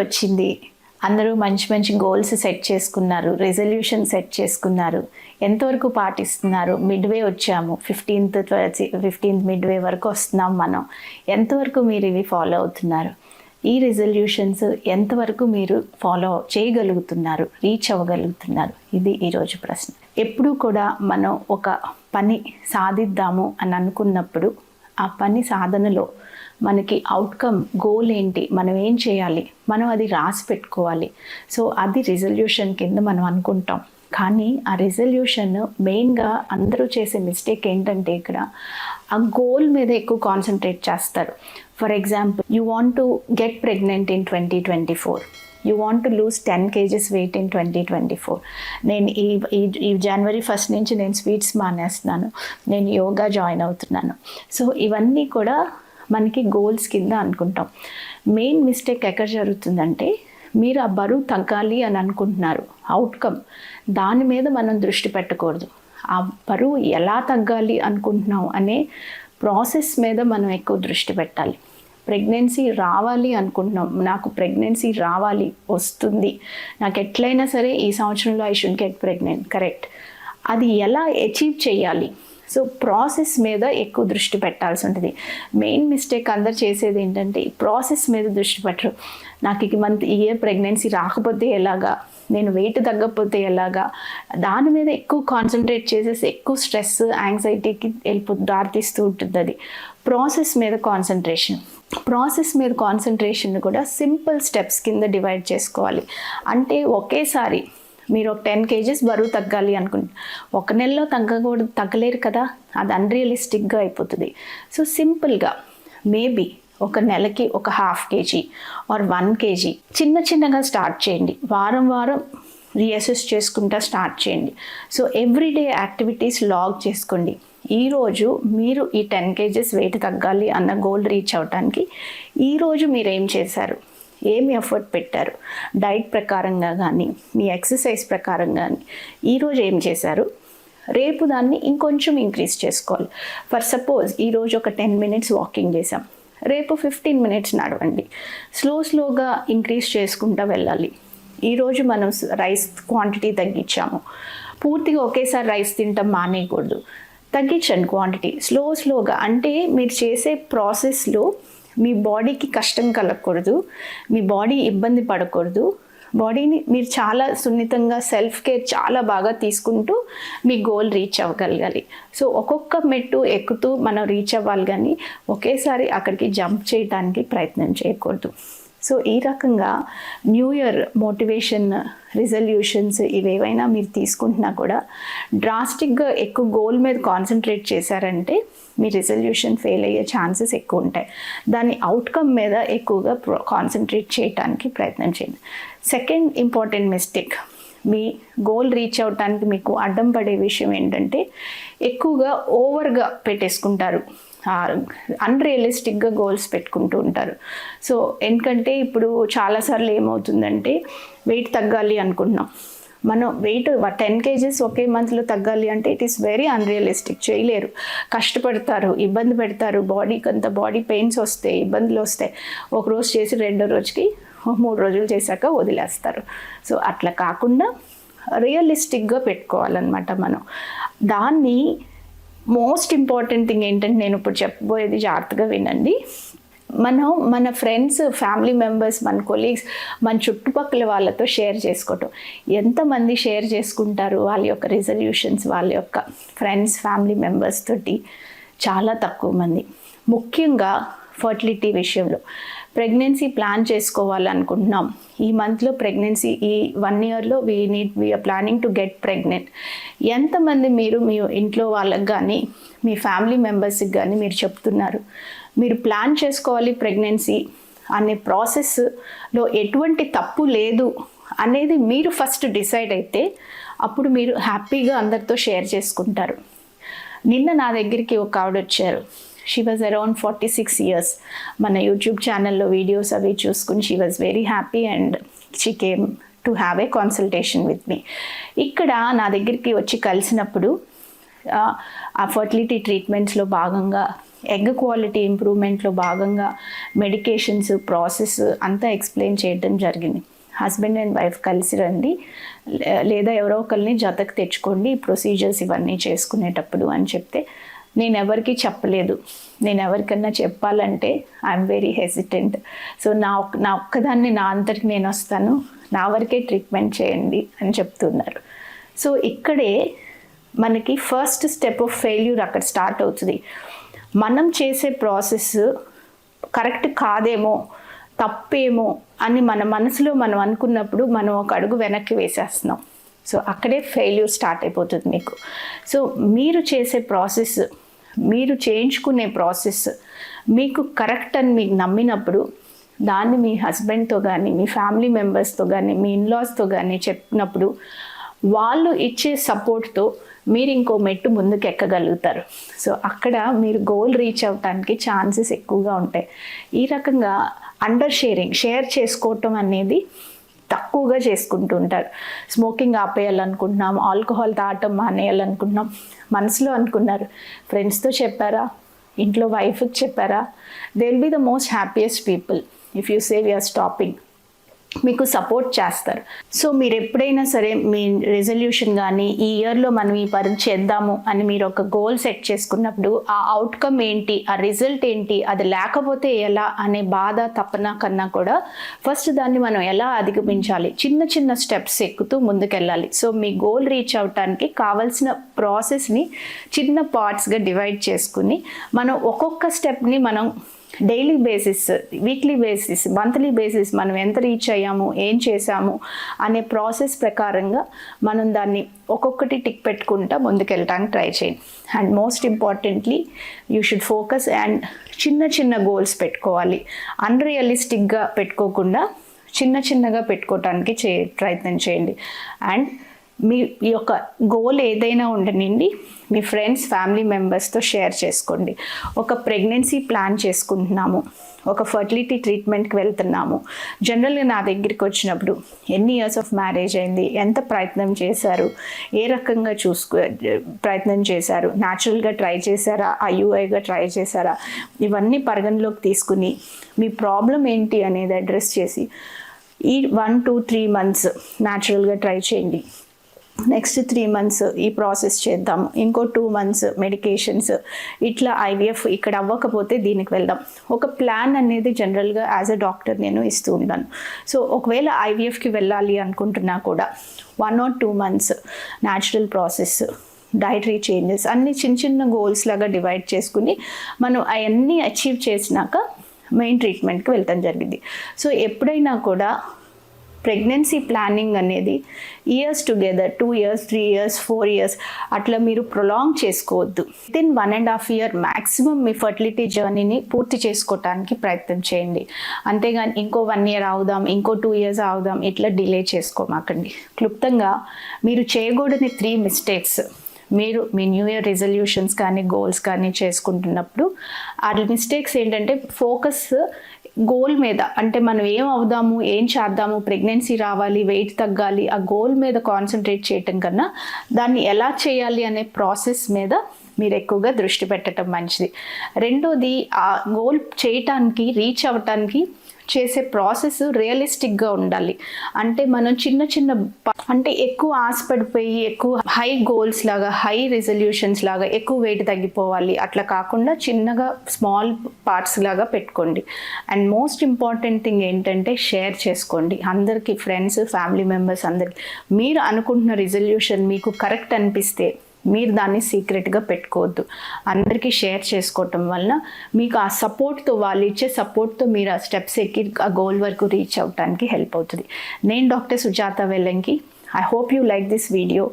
వచ్చింది. అందరూ మంచి మంచి గోల్స్ సెట్ చేసుకున్నారు. రెజల్యూషన్ సెట్ చేసుకున్నారు. ఎంతవరకు పాటిస్తున్నారు? మిడ్ వే వచ్చాము. ఫిఫ్టీన్త్ ఫిఫ్టీన్త్ మిడ్ వే వరకు వస్తున్నాం మనం. ఎంతవరకు మీరు ఇవి ఫాలో అవుతున్నారు? ఈ రిజల్యూషన్స్ ఎంతవరకు మీరు ఫాలో చేయగలుగుతున్నారు? రీచ్ అవ్వగలుగుతున్నారు? ఇది ఈరోజు ప్రశ్న. ఎప్పుడూ కూడా మనం ఒక పని సాధిద్దాము అని అనుకున్నప్పుడు ఆ పని సాధనలో మనకి అవుట్కమ్ గోల్ ఏంటి మనం ఏం చేయాలి మనం అది రాసి పెట్టుకోవాలి. సో అది రిజల్యూషన్ కింద మనం అనుకుంటాం. కానీ ఆ రిజల్యూషన్ మెయిన్గా అందరూ చేసే మిస్టేక్ ఏంటంటే ఇక్కడ ఆ గోల్ మీద ఎక్కువ కాన్సన్ట్రేట్ చేస్తారు. For example you want to get pregnant in twenty twenty four you want to lose ten kgs weight in twenty twenty four నేను ఈ ఈ ఈ జనవరి ఫస్ట్ నుంచి నేను స్వీట్స్ మానేస్తున్నాను. నేను యోగా జాయిన్ అవుతున్నాను. సో ఇవన్నీ కూడా మనకి గోల్స్ కింద అనుకుంటాం. మెయిన్ మిస్టేక్ ఎక్కడ జరుగుతుందంటే మీరు ఆ బరువు తగ్గాలి అని అనుకుంటున్నారు. అవుట్కమ్ దాని మీద మనం దృష్టి పెట్టకూడదు. ఆ బరువు ఎలా తగ్గాలి అనుకుంటున్నాం అనే ప్రాసెస్ మీద మనం ఎక్కువ దృష్టి పెట్టాలి. ప్రెగ్నెన్సీ రావాలి అనుకుంటున్నాం. నాకు ప్రెగ్నెన్సీ రావాలి వస్తుంది. నాకు ఎట్లయినా సరే ఈ సంవత్సరంలో I should get pregnant correct అది ఎలా అచీవ్ చేయాలి? సో ప్రాసెస్ మీద ఎక్కువ దృష్టి పెట్టాల్సి ఉంటుంది. మెయిన్ మిస్టేక్ అందరు చేసేది ఏంటంటే ప్రాసెస్ మీద దృష్టి పెట్టరు. నాకు ఈ మంత్ ఈ ఇయర్ ప్రెగ్నెన్సీ రాకపోతే ఎలాగా? నేను వెయిట్ తగ్గకపోతే ఎలాగా? దాని మీద ఎక్కువ కాన్సన్ట్రేట్ చేసేసి ఎక్కువ స్ట్రెస్ యాంగ్జైటీకి వెళ్ళిపో దారితీస్తూ ఉంటుంది అది. ప్రాసెస్ మీద కాన్సన్ట్రేషన్ ప్రాసెస్ మీద కాన్సన్ట్రేషన్ కూడా సింపుల్ స్టెప్స్ కింద డివైడ్ చేసుకోవాలి. అంటే ఒకేసారి మీరు ఒక టెన్ కేజీస్ బరువు తగ్గాలి అనుకుంటే ఒక నెలలో తగ్గకూడదు తగ్గలేరు కదా? అది అన్రియలిస్టిక్గా అయిపోతుంది. సో సింపుల్గా మేబీ ఒక నెలకి ఒక half kg or one kg చిన్న చిన్నగా స్టార్ట్ చేయండి. వారం వారం రీఅసెస్ చేసుకుంటా స్టార్ట్ చేయండి. సో ఎవ్రీడే యాక్టివిటీస్ లాగ్ చేసుకోండి. ఈరోజు మీరు ఈ టెన్ కేజెస్ వెయిట్ తగ్గాలి అన్న గోల్ రీచ్ అవడానికి ఈరోజు మీరు ఏం చేశారు? ఏమి ఎఫర్ట్ పెట్టారు? డైట్ ప్రకారంగా కానీ మీ ఎక్సర్సైజ్ ప్రకారం కానీ ఈరోజు ఏం చేశారు? రేపు దాన్ని ఇంకొంచెం ఇంక్రీజ్ చేసుకోవాలి. ఫర్ సపోజ్ ఈరోజు ఒక టెన్ మినిట్స్ వాకింగ్ చేసాం రేపు ఫిఫ్టీన్ మినిట్స్ నడవండి. స్లో స్లోగా ఇంక్రీజ్ చేసుకుంటూ వెళ్ళాలి. ఈరోజు మనం రైస్ క్వాంటిటీ తగ్గించాము. పూర్తిగా ఒకేసారి రైస్ తింటాం మానేయకూడదు. తగ్గించండి క్వాంటిటీ. స్లో స్లోగా అంటే మీరు చేసే ప్రాసెస్లో మీ బాడీకి కష్టం కలగకూడదు మీ బాడీ ఇబ్బంది పడకూడదు. బాడీని మీరు చాలా సున్నితంగా సెల్ఫ్ కేర్ చాలా బాగా తీసుకుంటూ మీ గోల్ రీచ్ అవ్వగలగాలి. సో ఒక్కొక్క మెట్టు ఎక్కుతూ మనం రీచ్ అవ్వాలి కానీ ఒకేసారి అక్కడికి జంప్ చేయడానికి ప్రయత్నం చేయకూడదు. సో ఈ రకంగా న్యూ ఇయర్ మోటివేషన్ రిజల్యూషన్స్ ఇవేవైనా మీరు తీసుకుంటున్నా కూడా డ్రాస్టిక్గా ఎక్కువ గోల్ మీద కాన్సన్ట్రేట్ చేశారంటే మీ రిజల్యూషన్ ఫెయిల్ అయ్యే ఛాన్సెస్ ఎక్కువ ఉంటాయి. దాని అవుట్కమ్ మీద ఎక్కువగా కాన్సన్ట్రేట్ చేయడానికి ప్రయత్నం చేయండి. సెకండ్ ఇంపార్టెంట్ మిస్టేక్ మీ గోల్ రీచ్ అవటానికి మీకు అడ్డం పడే విషయం ఏంటంటే ఎక్కువగా ఓవర్గా పెట్టేసుకుంటారు. అన్రియలిస్టిక్గా గోల్స్ పెట్టుకుంటూ ఉంటారు. సో ఎందుకంటే ఇప్పుడు చాలాసార్లు ఏమవుతుందంటే వెయిట్ తగ్గాలి అనుకుంటున్నాం. మనం వెయిట్ టెన్ కేజీస్ ఒకే మంత్లో తగ్గాలి అంటే ఇట్ ఈస్ వెరీ అన్రియలిస్టిక్ చేయలేరు. కష్టపడతారు ఇబ్బంది పెడతారు. బాడీకి అంత బాడీ పెయిన్స్ వస్తాయి ఇబ్బందులు వస్తాయి. ఒక రోజు చేసి రెండో రోజుకి మూడు రోజులు చేశాక వదిలేస్తారు. సో అట్లా కాకుండా రియలిస్టిక్గా పెట్టుకోవాలన్నమాట మనం. దాన్ని మోస్ట్ ఇంపార్టెంట్ థింగ్ ఏంటంటే నేను ఇప్పుడు చెప్పబోయేది జాగ్రత్తగా వినండి. మనం మన ఫ్రెండ్స్ ఫ్యామిలీ మెంబర్స్ మన కొలీగ్స్ మన చుట్టుపక్కల వాళ్ళతో షేర్ చేసుకోవటం. ఎంతమంది షేర్ చేసుకుంటారు వాళ్ళ యొక్క రిజల్యూషన్స్ వాళ్ళ యొక్క ఫ్రెండ్స్ ఫ్యామిలీ మెంబర్స్ తోటి? చాలా తక్కువ మంది. ముఖ్యంగా ఫర్టిలిటీ విషయంలో. ప్రెగ్నెన్సీ ప్లాన్ చేసుకోవాలనుకుంటున్నాం. ఈ మంత్లో ప్రెగ్నెన్సీ ఈ వన్ ఇయర్లో we need we are planning to get pregnant ఎంతమంది మీరు మీ ఇంట్లో వాళ్ళకి కానీ మీ ఫ్యామిలీ మెంబర్స్కి కానీ మీరు చెప్తున్నారు మీరు ప్లాన్ చేసుకోవాలి ప్రెగ్నెన్సీ అనే ప్రాసెస్లో ఎటువంటి తప్పు లేదు అనేది మీరు ఫస్ట్ డిసైడ్ అయితే అప్పుడు మీరు హ్యాపీగా అందరితో షేర్ చేసుకుంటారు. నిన్న నా దగ్గరికి ఒక ఆవిడ వచ్చారు. She was around forty six years మన యూట్యూబ్ ఛానల్లో వీడియోస్ అవి చూసుకుని she was very happy and she came to have a consultation with me ఇక్కడ నా దగ్గరికి వచ్చి కలిసినప్పుడు ఆ ఫర్టిలిటీ ట్రీట్మెంట్స్లో భాగంగా ఎగ్ క్వాలిటీ ఇంప్రూవ్మెంట్లో భాగంగా మెడికేషన్స్ ప్రాసెస్ అంతా ఎక్స్ప్లెయిన్ చేయడం జరిగింది. హస్బెండ్ అండ్ వైఫ్ కలిసి రండి లేదా ఎవరో ఒకరిని జతకు తెచ్చుకోండి ఈ ప్రొసీజర్స్ ఇవన్నీ చేసుకునేటప్పుడు అని చెప్తే నేను ఎవరికి చెప్పలేదు. నేను ఎవరికన్నా చెప్పాలంటే ఐఎమ్ వెరీ హెసిటెంట్ సో నా ఒక్క నా ఒక్కదాన్ని నా అంతటికి నేను వస్తాను నా వరకే ట్రీట్మెంట్ చేయండి అని చెప్తున్నారు. సో ఇక్కడే మనకి ఫస్ట్ స్టెప్ ఆఫ్ ఫెయిల్యూర్ అక్కడ స్టార్ట్ అవుతుంది. మనం చేసే ప్రాసెస్ కరెక్ట్ కాదేమో తప్పేమో అని మన మనసులో మనం అనుకున్నప్పుడు మనం ఒక అడుగు వెనక్కి వేసేస్తున్నాం. సో అక్కడే ఫెయిల్యూర్ స్టార్ట్ అయిపోతుంది మీకు. సో మీరు చేసే ప్రాసెస్ మీరు చేయించుకునే ప్రాసెస్ మీకు కరెక్ట్ అని మీకు నమ్మినప్పుడు దాన్ని మీ హస్బెండ్తో కానీ మీ ఫ్యామిలీ మెంబర్స్తో కానీ మీ ఇన్లాస్తో కానీ చెప్పినప్పుడు వాళ్ళు ఇచ్చే సపోర్ట్తో మీరు ఇంకో మెట్టు ముందుకు ఎక్కగలుగుతారు. సో అక్కడ మీరు గోల్ రీచ్ అవ్వటానికి ఛాన్సెస్ ఎక్కువగా ఉంటాయి. ఈ రకంగా అండర్ షేరింగ్ షేర్ చేసుకోవటం అనేది తక్కువగా చేసుకుంటూ ఉంటారు స్మోకింగ్ ఆపేయాలనుకుంటున్నాం ఆల్కహాల్ తాగటం మానేయాలనుకుంటున్నాం మనసులో అనుకున్నారు. ఫ్రెండ్స్తో చెప్పారా? ఇంట్లో వైఫ్కి చెప్పారా? They will be the most happiest people if you save your stopping మీకు సపోర్ట్ చేస్తారు. సో మీరు ఎప్పుడైనా సరే మీ రెజల్యూషన్ కానీ ఈ ఇయర్లో మనం ఈ పని చేద్దాము అని మీరు ఒక గోల్ సెట్ చేసుకున్నప్పుడు ఆ అవుట్కమ్ ఏంటి ఆ రిజల్ట్ ఏంటి అది లేకపోతే ఎలా అనే బాధ తపన కన్నా కూడా ఫస్ట్ దాన్ని మనం ఎలా అధిగమించాలి? చిన్న చిన్న స్టెప్స్ ఎక్కుతూ ముందుకెళ్ళాలి. సో మీ గోల్ రీచ్ అవటానికి కావాల్సిన ప్రాసెస్ని చిన్న పార్ట్స్గా డివైడ్ చేసుకుని మనం ఒక్కొక్క స్టెప్ని మనం daily basis weekly basis monthly basis మనం ఎంత రీచ్ అయ్యాము ఏం చేసాము అనే ప్రాసెస్ ప్రకారంగా మనం దాన్ని ఒక్కొక్కటి టిక్ పెట్టుకుంటా ముందుకెళ్ళటానికి ట్రై చేయండి. And most importantly you should focus and చిన్న చిన్న గోల్స్ పెట్టుకోవాలి. అన్రియలిస్టిక్గా పెట్టుకోకుండా చిన్న చిన్నగా పెట్టుకోవటానికి చే ప్రయత్నం చేయండి. అండ్ మీ ఈ యొక్క గోల్ ఏదైనా ఉండనండి మీ ఫ్రెండ్స్ ఫ్యామిలీ మెంబర్స్తో షేర్ చేసుకోండి. ఒక ప్రెగ్నెన్సీ ప్లాన్ చేసుకుంటున్నాము. ఒక ఫర్టిలిటీ ట్రీట్మెంట్కి వెళ్తున్నాము. జనరల్గా నా దగ్గరికి వచ్చినప్పుడు ఎన్ని ఇయర్స్ ఆఫ్ మ్యారేజ్ అయింది? ఎంత ప్రయత్నం చేశారు? ఏ రకంగా చూసుకో ప్రయత్నం చేశారు? న్యాచురల్గా ట్రై చేశారా? ఐయుఐగా ట్రై చేశారా? ఇవన్నీ పరిగణలోకి తీసుకుని మీ ప్రాబ్లం ఏంటి అనేది అడ్రస్ చేసి ఈ వన్ టూ త్రీ మంత్స్ న్యాచురల్గా ట్రై చేయండి. నెక్స్ట్ త్రీ మంత్స్ ఈ ప్రాసెస్ చేద్దాం. ఇంకో టూ మంత్స్ మెడికేషన్స్ ఇట్లా ఐవీఎఫ్ ఇక్కడ అవ్వకపోతే దీనికి వెళ్దాం. ఒక ప్లాన్ అనేది జనరల్గా యాజ్ అ డాక్టర్ నేను ఇస్తూ ఉంటాను. సో ఒకవేళ ఐవీఎఫ్కి వెళ్ళాలి అనుకుంటున్నా కూడా one or two months natural process dietary changes అన్ని చిన్న చిన్న గోల్స్ లాగా డివైడ్ చేసుకుని మనం అవన్నీ అచీవ్ చేసినాక మెయిన్ ట్రీట్మెంట్కి వెళ్తాం జరిగింది. సో ఎప్పుడైనా కూడా ప్రెగ్నెన్సీ ప్లానింగ్ అనేది years together two years three years four years అట్లా మీరు ప్రొలాంగ్ చేసుకోవద్దు. With in one and half year maximum me fertility జర్నీని పూర్తి చేసుకోవటానికి ప్రయత్నం చేయండి. అంతేగాని ఇంకో వన్ ఇయర్ అవుదాం ఇంకో టూ ఇయర్స్ అవుదాం ఇట్లా డిలే చేసుకోమాకండి. క్లుప్తంగా మీరు చేయకూడని త్రీ మిస్టేక్స్ మీరు మీ న్యూ ఇయర్ రిజల్యూషన్స్ కానీ గోల్స్ కానీ చేసుకుంటున్నప్పుడు వాటి మిస్టేక్స్ ఏంటంటే ఫోకస్ గోల్ మీద అంటే మనం ఏం అవుదాము ఏం చేద్దాము ప్రెగ్నెన్సీ రావాలి వెయిట్ తగ్గాలి ఆ గోల్ మీద కాన్సన్ట్రేట్ చేయటం కన్నా దాన్ని ఎలా చేయాలి అనే ప్రాసెస్ మీద మీరు ఎక్కువగా దృష్టి పెట్టడం మంచిది. రెండోది ఆ గోల్ చేయటానికి రీచ్ అవ్వటానికి చేసే ప్రాసెస్ రియలిస్టిక్గా ఉండాలి. అంటే మనం చిన్న చిన్న అంటే ఎక్కువ ఆశపడిపోయి ఎక్కువ హై గోల్స్ లాగా హై రిజల్యూషన్స్ లాగా ఎక్కువ వెయిట్ తగ్గిపోవాలి. అట్లా కాకుండా చిన్నగా స్మాల్ పార్ట్స్ లాగా పెట్టుకోండి. అండ్ మోస్ట్ ఇంపార్టెంట్ థింగ్ ఏంటంటే షేర్ చేసుకోండి. అందరికీ ఫ్రెండ్స్ ఫ్యామిలీ మెంబర్స్ అందరికి. మీరు అనుకుంటున్న రిజల్యూషన్ మీకు కరెక్ట్ అనిపిస్తే మీరు దాన్ని సీక్రెట్గా పెట్టుకోవద్దు. అందరికీ షేర్ చేసుకోవటం వలన మీకు ఆ సపోర్ట్తో వాళ్ళు ఇచ్చే సపోర్ట్తో మీరు ఆ స్టెప్స్ ఎక్కి ఆ గోల్ వరకు రీచ్ అవ్వటానికి హెల్ప్ అవుతుంది. నేను doctor Sujatha Vellanki. I hope you like this video